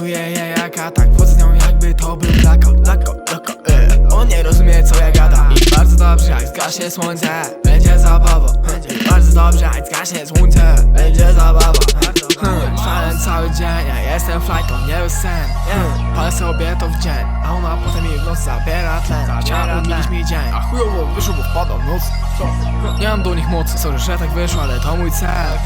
Czuję je jak atak, wchodzę z nią jakby to był lako, lako, loko yy. E. On nie rozumie co ja gada I bardzo dobrze jak zgaśnie słońce. Będzie zabawa. I bardzo dobrze jak zgaśnie słońce. Będzie zabawa. Hmm. Falę cały dzień, ja jestem flajką, nie już sen hmm. Palę sobie to w dzień, a ona potem mi w noc zabiera tlen. Chciała umilić mi dzień, a chujowo wyszło, bo wpada noc. Nie mam do nich mocy, sorry, że tak wyszło, ale to mój cel.